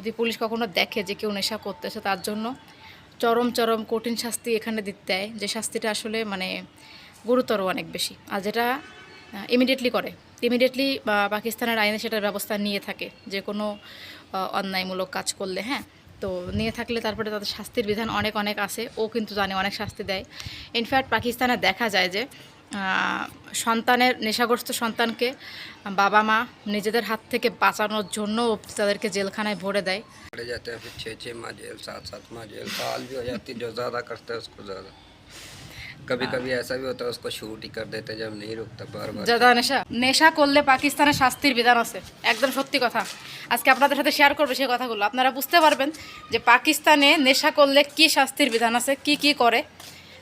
যদি পুলিশ কখনো দেখে যে কেউ নেশা করতেছে তার জন্য চরম চরম কঠিন শাস্তি এখানে দিতে দেয়, যে শাস্তিটা আসলে মানে গুরুতর অনেক বেশি। আর যেটা ইমিডিয়েটলি করে। ইমিডিয়েটলি বা পাকিস্তানের আইনে সেটার ব্যবস্থা নিয়ে থাকে, যে কোনো অন্যায়মূলক কাজ করলে হ্যাঁ? তো নিয়ে থাকলে তারপরে তাদের শাস্তির বিধান অনেক অনেক আছে। ও কিন্তু জানে, অনেক শাস্তি দেয়। ইনফ্যাক্ট পাকিস্তানে দেখা যায় যে সন্তানের নেশাগ্রস্ত সন্তানকে বাবা মা নিজেদের হাত থেকে বাঁচানোর জন্য তাদেরকে জেলখানায় ভরে দেয় पड़े जाते हैं फिर छः छः माह जेल सात सात माह जेल साल भी हो जाती है जो ज़्यादा करता है उसको ज़्यादा कभी कभी ऐसा भी होता है उसको शूट ही कर देते हैं जब नहीं रुकता बार बार যাদা নেশা নেশা করলে পাকিস্তানের শাস্তির বিধান আছে একদম সত্যি কথা আজকে আপনাদের সাথে শেয়ার করবো সেই কথাগুলো আপনারা বুঝতে পারবেন যে পাকিস্তানে নেশা করলে কি শাস্তির বিধান আছে কি কি করে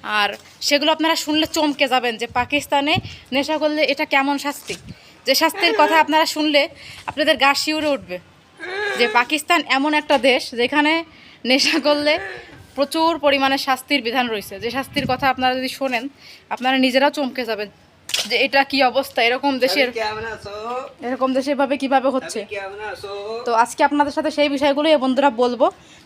আর সেগুলো আপনারা শুনলে চমকে যাবেন যে পাকিস্তানে নেশা করলে এটা কেমন শাস্তি? যে শাস্তির কথা আপনারা শুনলে আপনাদের গা শিউরে উঠবে। যে পাকিস্তান এমন একটা দেশ যেখানে নেশা করলে প্রচুর পরিমাণে শাস্তির বিধান রয়েছে। যে শাস্তির কথা আপনারা যদি শোনেন আপনারা নিজেরাও চমকে যাবেন যে এটা কি অবস্থা? এরকম দেশের এরকম দেশে এভাবে কীভাবে হচ্ছে? তো আজকে আপনাদের সাথে সেই বিষয়গুলোই বন্ধুরা বলব।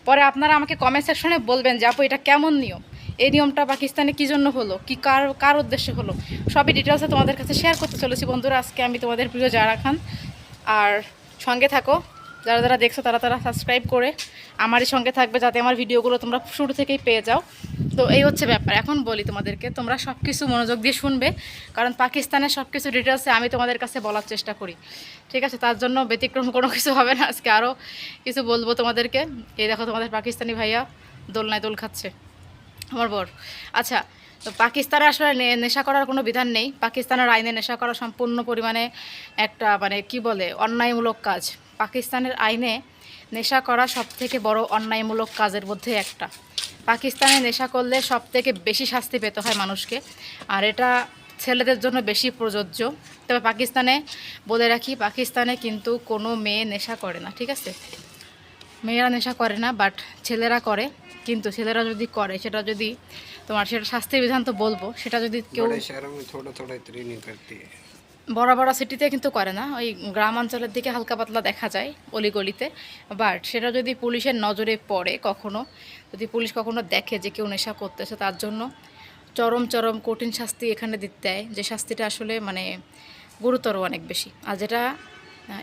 পরে আপনারা আমাকে কমেন্ট সেকশনে বলবেন যে আপু এটা কেমন নিয়ম? এই নিয়মটা পাকিস্তানে কী জন্য হলো? কি কার কার উদ্দেশ্যে হলো? সবই ডিটেলসে তোমাদের কাছে শেয়ার করতে চলেছি। বন্ধুরা, আজকে আমি তোমাদের প্রিয় জারা খান। আর সঙ্গে থাকো। যারা যারা দেখছ তারা তারা সাবস্ক্রাইব করে আমারই সঙ্গে থাকবে যাতে আমার ভিডিওগুলো তোমরা শুরু থেকেই পেয়ে যাও। তো এই হচ্ছে ব্যাপার। এখন বলি তোমাদেরকে, তোমরা সব কিছু মনোযোগ দিয়ে শুনবে। কারণ পাকিস্তানের সব কিছু ডিটেলসে আমি তোমাদের কাছে বলার চেষ্টা করি। ঠিক আছে? তার জন্য ব্যতিক্রম কোনো কিছু হবে না। আজকে আরও কিছু বলব তোমাদেরকে। এই দেখো তোমাদের পাকিস্তানি ভাইয়া দোলনায় দোল খাচ্ছে। আমার বর। আচ্ছা তো পাকিস্তানে আসলে নেশা করার কোনো বিধান নেই। পাকিস্তানের আইনে নেশা করা সম্পূর্ণ পরিমাণে একটা মানে কি বলে, অন্যায়মূলক কাজ। পাকিস্তানের আইনে নেশা করা সব থেকে বড় অন্যায়মূলক কাজের মধ্যে একটা। পাকিস্তানে নেশা করলে সব থেকে বেশি শাস্তি পেতে হয় মানুষকে। আর এটা ছেলেদের জন্য বেশি প্রযোজ্য। তবে পাকিস্তানে, বলে রাখি, পাকিস্তানে কিন্তু কোনো মেয়ে নেশা করে না, ঠিক আছে? মেয়েরা নেশা করে না বাট ছেলেরা করে। কিন্তু ছেলেরা যদি করে সেটা যদি তোমার সেটা শাস্তির বিধান তো বলব সেটা যদি কেউ বড় বড় সিটিতে কিন্তু করে না ওই গ্রামাঞ্চলের দিকে হালকা পাতলা দেখা যায় অলিগলিতে। বাট সেটা যদি পুলিশের নজরে পড়ে কখনো যদি পুলিশ কখনো দেখে যে কেউ নেশা করতেছে তার জন্য চরম চরম কঠিন শাস্তি এখানে দিতে দেয় যে শাস্তিটা আসলে মানে গুরুতর অনেক বেশি। আর যেটা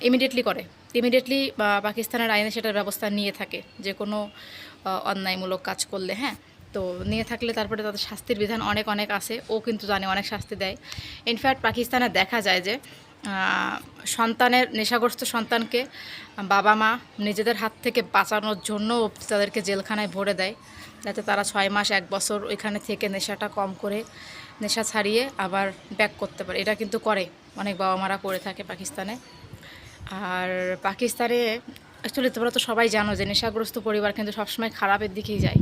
ইমিডিয়েটলি করে। ইমিডিয়েটলি পাকিস্তানের আইনে সেটার ব্যবস্থা নিয়ে থাকে যে কোনো অন্যায়মূলক কাজ করলে হ্যাঁ? তো নিয়ে থাকলে তারপরে তাদের শাস্তির বিধান অনেক অনেক আছে। ও কিন্তু জানে, অনেক শাস্তি দেয়। ইনফ্যাক্ট পাকিস্তানে দেখা যায় যে সন্তানের, নেশাগ্রস্ত সন্তানকে বাবা মা নিজেদের হাত থেকে বাঁচানোর জন্য তাদেরকে জেলখানায় ভরে দেয়। যাতে তারা ছয় মাস, এক বছর ওইখানে থেকে নেশাটা কম করে, নেশা ছাড়িয়ে আবার ব্যাক করতে পারে। এটা কিন্তু করে। অনেক বাবা মারা করে থাকে পাকিস্তানে। আর পাকিস্তানে অ্যাকচুয়ালি তোমরা তো সবাই জানো যে নেশাগ্রস্ত পরিবার কিন্তু সবসময় খারাপের দিকেই যায়।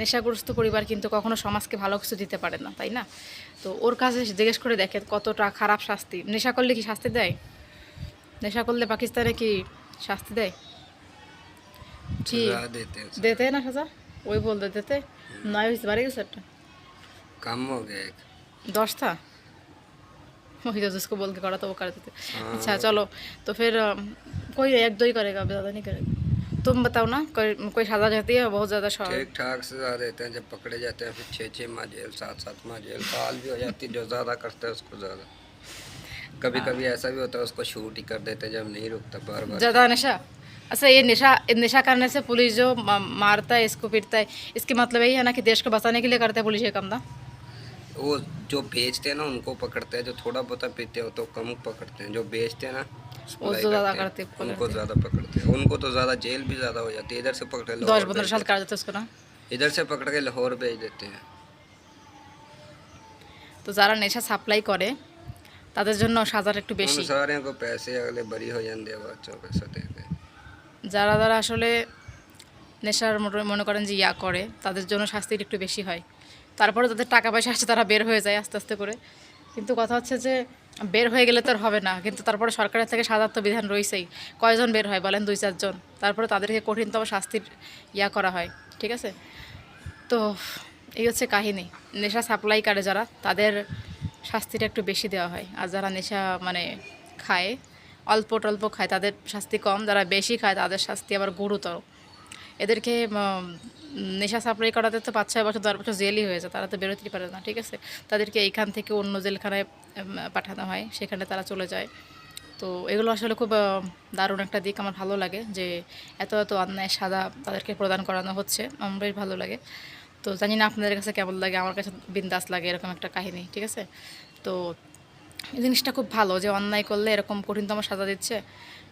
নেশাগ্রস্ত পরিবার কিন্তু কখনো সমাজকে ভালো কিছু দিতে পারে না তাই না? তো ওর কাছে জিজ্ঞেস করে দেখে কতটা খারাপ শাস্তি। নেশা করলে কি শাস্তি দেয়? নেশা করলে পাকিস্তানে কি শাস্তি দেয়? ঠিক দেতে না সাজা? ওই বলতে দেতে। নয় বাড়ি গেছে একটা। দশটা? वही तो जिसको बोल के करा था वो कर देते। अच्छा चलो। तो फिर कोई एक दो ही करेगा अभी ज़्यादा नहीं करेगा। तुम बताओ ना कोई कोई सजा जाती है बहुत ज़्यादा शा- ठीक ठाक सजा देते हैं जब पकड़े जाते हैं फिर छः छः माह जेल सात सात माह जेल साल भी हो जाती है जो ज़्यादा करता है उसको ज़्यादा। कभी कभी ऐसा भी होता है उसको शूट ही कर देते हैं जब नहीं रुकता बार बार ज़्यादा नशा? अच्छा ये नशा नशा करने से पुलिस जो मारता है इसको पीटता है इसके मतलब यही है ना कि देश को बचाने के लिए करते हैं पुलिस ये काम ना? वो जो बेचते हैं ना उनको पकड़ते हैं जो थोड़ा बहुत पीते हो तो कम पकड़ते हैं जो बेचते हैं ना वो सुलाई तो ज़्यादा करते हैं, करते उनको ज़्यादा पकड़ते हैं उनको तो ज़्यादा जेल भी ज़्यादा हो जाती है इधर से पकड़ के दस लाहौर पंद्रह भेज साल कर देते उसको ना देते- इधर से पकड़ के लाहौर भेज देते हैं তো যারা নেশা সাপ্লাই করে তাদের জন্য সাজার একটু বেশি उन सारे को पैसे अगले बरी हो जाते बच्चों पैसा दे के যারা যারা আসলে নেশার মোটে- মনে করেন যে ইয়া করে তাদের জন্য শাস্তিটা একটু বেশি হয় তারপরে তাদের টাকা পয়সা আসছে তারা বের হয়ে যায় আস্তে আস্তে করে। কিন্তু কথা হচ্ছে যে, বের হয়ে গেলে তো আর হবে না। কিন্তু তারপরে সরকারের থেকে সাজার তো বিধান রয়েছেই। কয়জন বের হয় বলেন? দুই চারজন তারপরে তাদেরকে কঠিনতম শাস্তির ইয়া করা হয়। ঠিক আছে? তো এই হচ্ছে কাহিনী। নেশা সাপ্লাইকারে যারা, তাদের শাস্তিটা একটু বেশি দেওয়া হয়। আর যারা নেশা মানে খায়, অল্প টল্প খায়, তাদের শাস্তি কম। যারা বেশি খায়, তাদের শাস্তি আবার গুরুতর। এদেরকে নেশা সাপ্লাই করাতে তো পাঁচ ছয় বছর, দশ বছর জেলই হয়েছে তারা তো বেরোতেই পারে না, ঠিক আছে? তাদেরকে এইখান থেকে অন্য জেলখানায় পাঠানো হয়, সেখানে তারা চলে যায়। তো এগুলো আসলে খুব দারুণ একটা দিক, আমার ভালো লাগে যে এত এত অন্যায় সাদা তাদেরকে প্রদান করানো হচ্ছে, আমার বেশ ভালো লাগে। তো জানি না আপনাদের কাছে কেমন লাগে, আমার কাছে বিন্দাস লাগে এরকম একটা কাহিনী, ঠিক আছে? তো জিনিসটা খুব ভালো যে অন্যায় করলে এরকম কঠিনতম সাজা দিচ্ছে।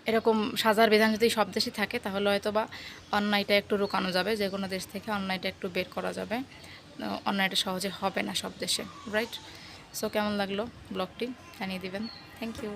এরকম সাজার বিধান যদি সব দেশে থাকে, তাহলে হয়তো বা অন্যায়টা একটু রোকানো যাবে, যে কোনো দেশ থেকে অন্যায়টা একটু বের করা যাবে। অন্যায়টা সহজে হবে না সব দেশে রাইট সো কেমন লাগল ব্লগটি? জানিয়ে দিবেন। Thank you